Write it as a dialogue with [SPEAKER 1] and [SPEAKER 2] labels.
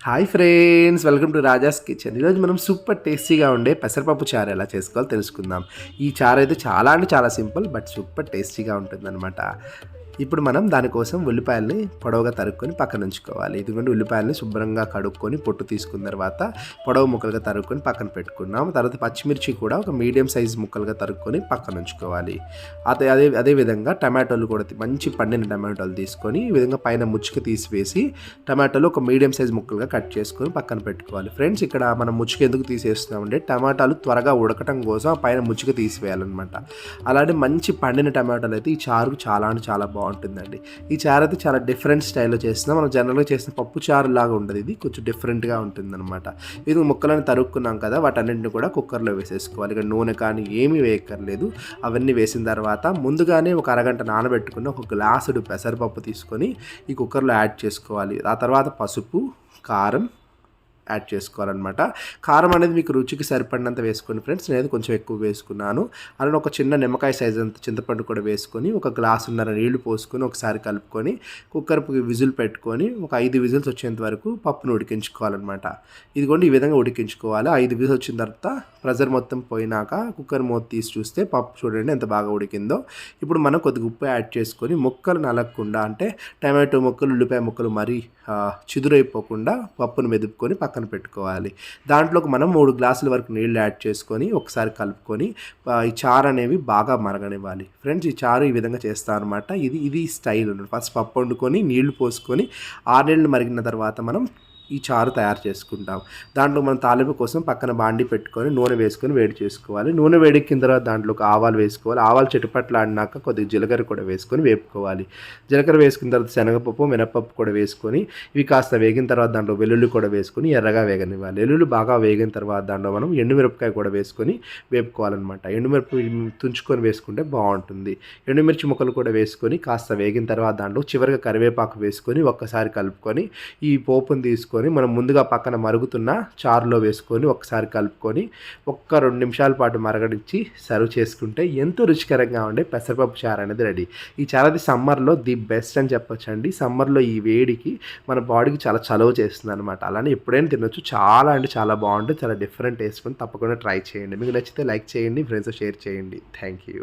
[SPEAKER 1] Hi friends welcome to Raja's kitchen. ఈరోజు మనం super టేస్టీగా ఉండే పెసరపప్పు చారు ఎలా చేసుకోవాలో తెలుసుకుందాం. ఈ చారు అయితే చాలా అంటే చాలా సింపుల్ బట్ సూపర్ టేస్టీగా ఉంటుందన్నమాట. ఇప్పుడు మనం దానికోసం ఉల్లిపాయల్ని పొడవుగా తరుక్కొని పక్కన ఉంచుకోవాలి. ఎందుకంటే ఉల్లిపాయల్ని శుభ్రంగా కడుక్కొని పొట్టు తీసుకున్న తర్వాత పొడవు ముక్కలుగా తరుక్కొని పక్కన పెట్టుకున్నాం తర్వాత పచ్చిమిర్చి కూడా ఒక మీడియం సైజ్ ముక్కలుగా తరుక్కొని పక్కన ఉంచుకోవాలి. అదే అదే అదేవిధంగా టమాటోలు కూడా మంచి పండిన టమాటోలు తీసుకొని ఈ విధంగా పైన ముచ్చుక తీసివేసి టమాటాలు ఒక మీడియం సైజ్ ముక్కలుగా కట్ చేసుకొని పక్కన పెట్టుకోవాలి. ఫ్రెండ్స్ ఇక్కడ మనం ముచ్చుక ఎందుకు తీసేస్తున్నామంటే టమాటాలు త్వరగా ఉడకటం కోసం పైన ముచ్చుక తీసివేయాలన్నమాట. అలాంటి మంచి పండిన టమాటాలు అయితే ఈ చారుకు చాలా అంటే చాలా బాగుంటుందండి. ఈ చారు అయితే చాలా డిఫరెంట్ స్టైల్లో చేసిన మనం జనరల్గా చేసిన పప్పు చారు లాగా ఉండదు. ఇది కొంచెం డిఫరెంట్గా ఉంటుందన్నమాట. ఇది ముక్కలను తరుక్కున్నాం కదా వాటన్నింటిని కూడా కుక్కర్లో వేసేసుకోవాలి. ఇక నూనె కానీ ఏమీ వేయక్కర్లేదు. అవన్నీ వేసిన తర్వాత ముందుగానే ఒక అరగంట నానబెట్టుకుని ఒక గ్లాసుడు పెసరపప్పు తీసుకొని ఈ కుక్కర్లో యాడ్ చేసుకోవాలి. ఆ తర్వాత పసుపు కారం యాడ్ చేసుకోవాలన్నమాట. కారం అనేది మీకు రుచికి సరిపడినంత వేసుకోండి ఫ్రెండ్స్. నేను కొంచెం ఎక్కువ వేసుకున్నాను. అలానే ఒక చిన్న నిమ్మకాయ సైజ్ అంత చింతపండు కూడా వేసుకొని ఒక గ్లాసున్నర నీళ్ళు పోసుకొని ఒకసారి కలుపుకొని కుక్కర్కి విజిల్ పెట్టుకొని ఒక ఐదు విజిల్స్ వచ్చేంత వరకు పప్పును ఉడికించుకోవాలన్నమాట. ఇదిగోండి ఈ విధంగా ఉడికించుకోవాలి. ఐదు విజిల్స్ వచ్చిన తర్వాత ప్రెజర్ మొత్తం పోయినాక కుక్కర్ మూత తీసి చూస్తే పప్పు చూడండి ఎంత బాగా ఉడికిందో. ఇప్పుడు మనం కొద్దిగా ఉప్పు యాడ్ చేసుకొని ముక్కలు నలగకుండా అంటే టమాటో ముక్కలు ఉల్లిపాయ ముక్కలు మరీ చిదురైపోకుండా పప్పును మెదుపుకొని పక్కన పెట్టుకోవాలి. దాంట్లోకి మనం మూడు గ్లాసుల వరకు నీళ్ళు యాడ్ చేసుకొని ఒకసారి కలుపుకొని ఈ చారు అనేవి బాగా మరగనివ్వాలి. ఫ్రెండ్స్ ఈ చారు ఈ విధంగా చేస్తాను అనమాట ఇది ఇది స్టైల్. ఫస్ట్ పప్పు వండుకొని నీళ్ళు పోసుకొని ఆరు నీళ్ళు మరిగిన తర్వాత మనం ఈ చారు తయారు చేసుకుంటాం. దాంట్లో మనం తాలింపు కోసం పక్కన బాండి పెట్టుకొని నూనె వేసుకొని వేడి చేసుకోవాలి. నూనె వేడెక్కిన తర్వాత దాంట్లోకి ఆవాలు వేసుకోవాలి. ఆవాలు చిటపట్లు ఆడినాక కొద్దిగా జీలకర్ర కూడా వేసుకొని వేపుకోవాలి. జీలకర్ర వేసుకున్న తర్వాత శనగపప్పు మినపప్పు కూడా వేసుకొని ఇవి కాస్త వేగిన తర్వాత దాంట్లో వెల్లుల్లి కూడా వేసుకొని ఎర్రగా వేగనివ్వాలి. వెల్లుల్లి బాగా వేగిన తర్వాత దాంట్లో మనం ఎండుమిరపకాయ కూడా వేసుకొని వేపుకోవాలన్నమాట. ఎండుమిరప తుంచుకొని వేసుకుంటే బాగుంటుంది. ఎండుమిర్చి ముక్కలు కూడా వేసుకొని కాస్త వేగిన తర్వాత దాంట్లో చివరిగా కరివేపాకు వేసుకొని ఒక్కసారి కలుపుకొని ఈ పోపుని తీసుకొని మనం ముందుగా పక్కన మరుగుతున్న చారులో వేసుకొని ఒకసారి కలుపుకొని ఒక్క రెండు నిమిషాల పాటు మరగడించి సర్వ్ చేసుకుంటే ఎంతో రుచికరంగా ఉండే పెసరపప్పు చారు అనేది రెడీ. ఈ చారు అది సమ్మర్లో ది బెస్ట్ అని చెప్పొచ్చు అండి సమ్మర్లో ఈ వేడికి మన బాడీకి చాలా చలవ చేస్తుంది అనమాట అలానే ఎప్పుడైనా తినొచ్చు. చాలా అంటే చాలా బాగుంటుంది. చాలా డిఫరెంట్ టేస్ట్. తప్పకుండా ట్రై చేయండి. మీకు నచ్చితే లైక్ చేయండి. ఫ్రెండ్స్ షేర్ చేయండి. Thank you